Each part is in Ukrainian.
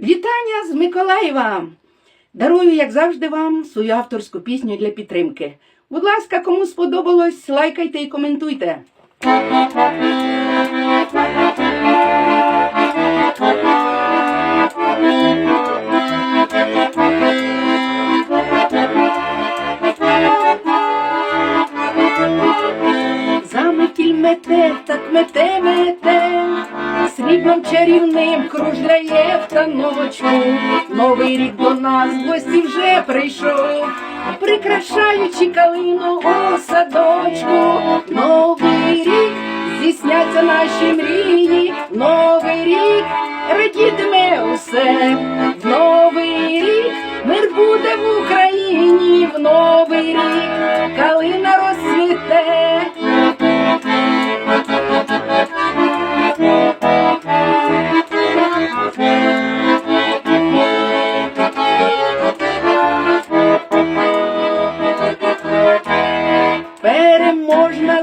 Вітання з Миколаєва! Дарую, як завжди, вам свою авторську пісню для підтримки. Будь ласка, кому сподобалось, лайкайте і коментуйте. Мете, так мете, мете, сріблом чарівним кружляє в таночку. Новий рік до нас в гості вже прийшов, прикрашаючи калину у садочку. Новий рік здійсняться наші мрії, новий рік радітиме усе, в новий рік мир буде в Україні, в новий рік калина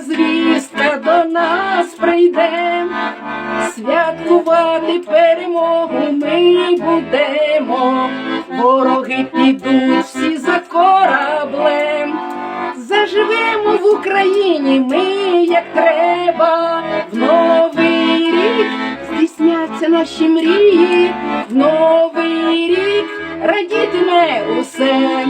Звістка до нас прийде, святкувати перемогу ми будемо, вороги підуть всі за кораблем, заживемо в Україні ми як треба, в новий рік здійсняться наші мрії, в новий рік радітиме усе.